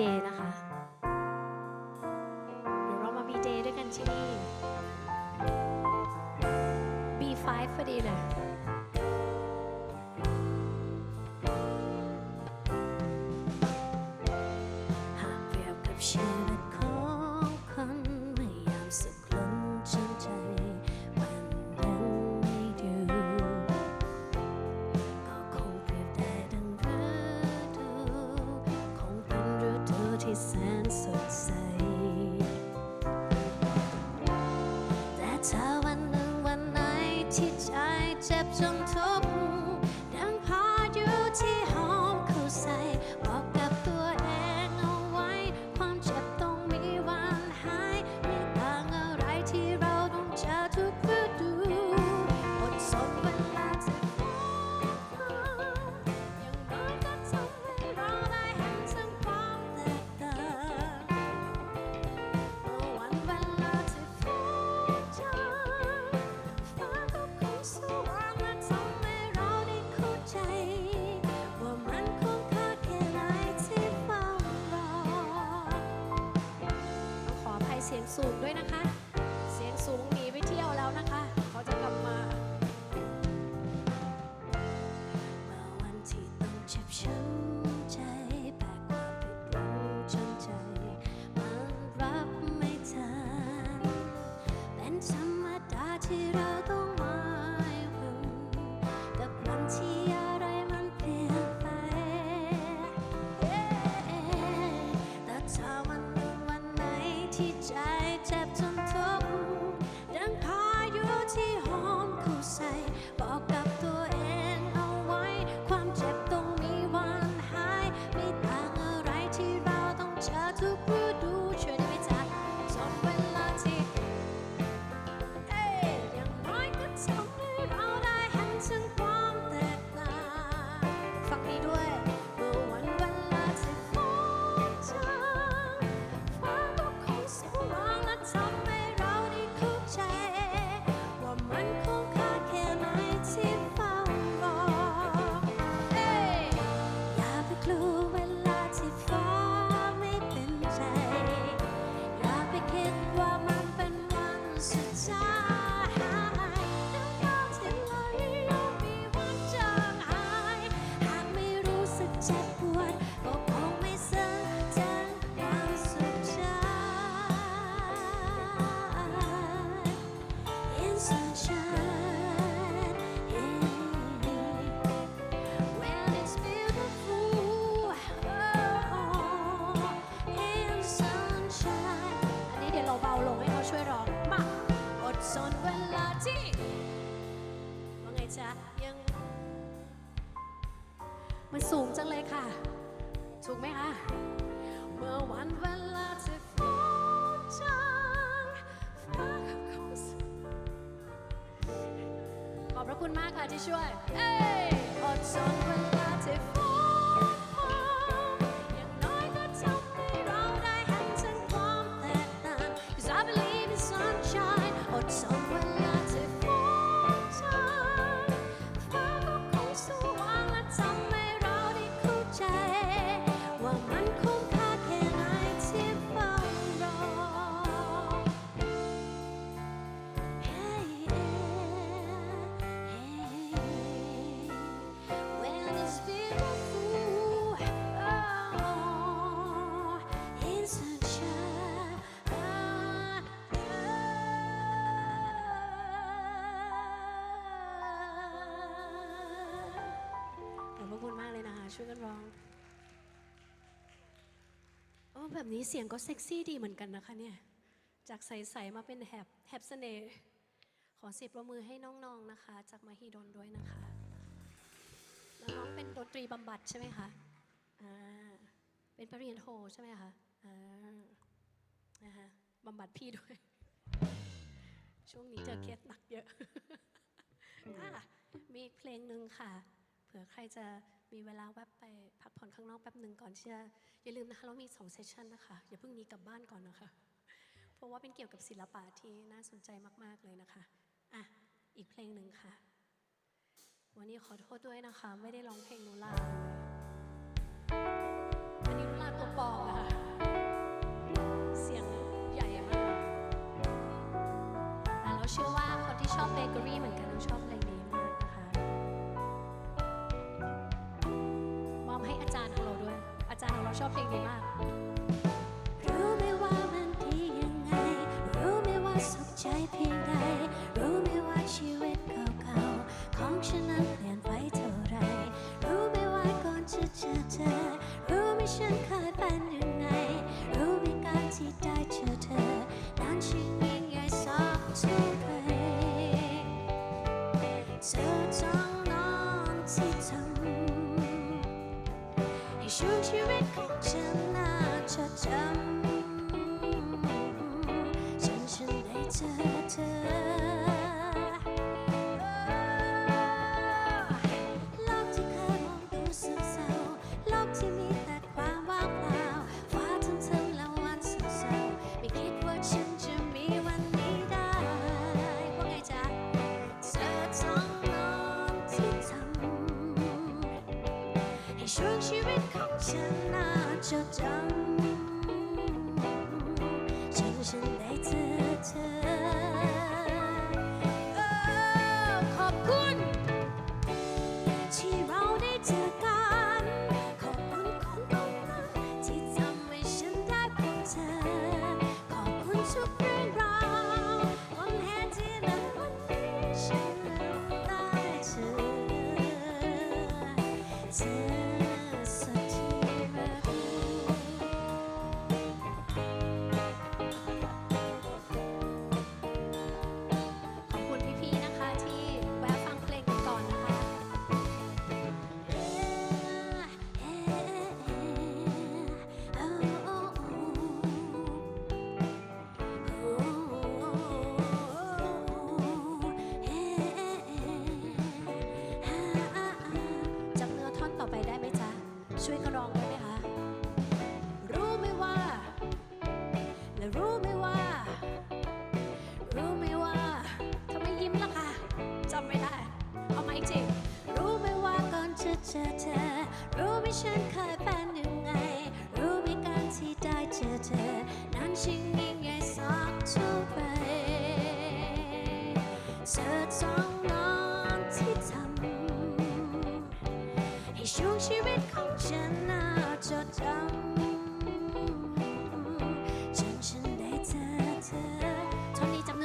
เดย์นะคะ เดี๋ยวเรามาบีเดย์ด้วยกันที่นี่ B5 พอดีเลยหากเปรียบกับชีวิ แเสียงสูงด้วยนะคะ ห มันสูงจังเลยค่ะ ถูกไหมคะ เมื่อวันเวลาจะฟ้าจางฟ้าก็คงขอบพระคุณมากค่ะที่ช่วย เอ้ยอดทนเวลา ช่วยกันร้องโอ้แบบนี้เสียงก็เซ็กซี่ดีเหมือนกันนะคะเนี่ย จากใส ๆ มาเป็นแหบแหบเสน่ห์ขอเสียงประมือให้น้อง ๆ นะคะ จากมหิดลด้วยนะคะ น้องเป็นดนตรีบำบัดใช่ไหมคะ อ่า เป็นปริญญาโทใช่ไหมคะ อ่า นะคะบำบัดพี่ด้วย ช่วงนี้เจอเคสหนักเยอะอะมีอีกเพลงหนึ่งค่ะ เผื่อใครจะ มีเวลาแวบไปพักผ่อนข้างนอกแป๊บหนึ่งก่อนเชื่ออย่าลืมนะคะเรามีสองเซสชันนะคะอย่าเพิ่งนี้กลับบ้านก่อนนะคะ เพราะว่าเป็นเกี่ยวกับศิลปะที่น่าสนใจมาก ๆ เลยนะคะอะอีกเพลงหนึ่งค่ะ วันนี้ขอโทษด้วยนะคะ ไม่ได้ร้องเพลงนูลาอันนี้นูลาตัวปอค่ะเสียงใหญ่มากแต่เราเชื่อว่าคนที่ชอบเบเกอรี่เหมือนกัน ชอบเพลงนี้มาก รู้ไหมว่ามันดียังไง รู้ไหมว่าสุขใจเพียง น่าจดจำฉันฉันได้เจอเธอโลกที่เคยมองดูเศร้าๆโลกที่มีแต่ความว่างเปล่าฟ้าทึมๆและวันเศร้าๆไม่คิดว่าฉัน จดจำให้ช่วงชีวิตขอฉันน่าจำฉันฉันได้เจอเธอเออขอบคุณ ที่เราได้เจอกัน ขอบคุณคนคนนั้นที่ทำให้ฉันได้พบเธอ ขอบคุณทุก ช่วยกระรองได้ไหมคะ รู้ไหมว่า และรู้ไหมว่า รู้ไหมว่าทำไมยิ้มล่ะคะจำไม่ได้ เอามาอีกทีรู้ไหมว่าก่อนจะเจอเธอ รู้ไหมฉันเคยเป็นยังไง รู้ไหมการที่ได้เจอเธอ ฉันน่าจดจำจนฉันได้เจอเธอท่อนนี้จำ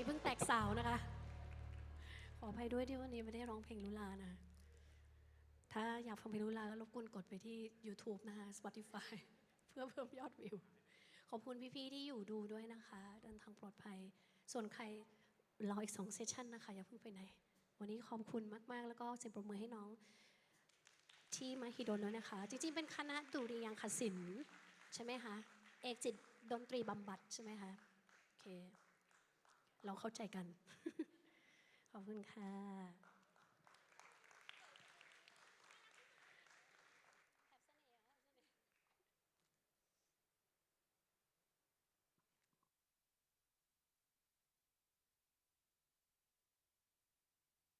นี้เพิ่งแตกสาวนะคะ ขออภัยด้วยที่วันนี้ไม่ได้ร้องเพลงลุลานะ ถ้าอยากฟังเพลงลุลาก็รบกวนกดไปที่ YouTube นะคะ Spotify เพื่อเพิ่มยอดวิว ขอบคุณพี่ๆที่อยู่ดูด้วยนะคะเดินทางปลอดภัย ส่วนใครรออีกสองเซสชันนะคะ อย่าเพิ่งไปไหน วันนี้ขอบคุณมาก ๆ แล้วก็เสียงปรบมือให้น้อง ที่มาฮิโดนด้วยนะคะ จริง ๆ เป็นคณะดุริยางคศิลป์ใช่ไหมคะ เอกจิตดนตรีบำบัดใช่ไหมคะ โอเค เราเข้าใจกัน ขอบคุณค่ะ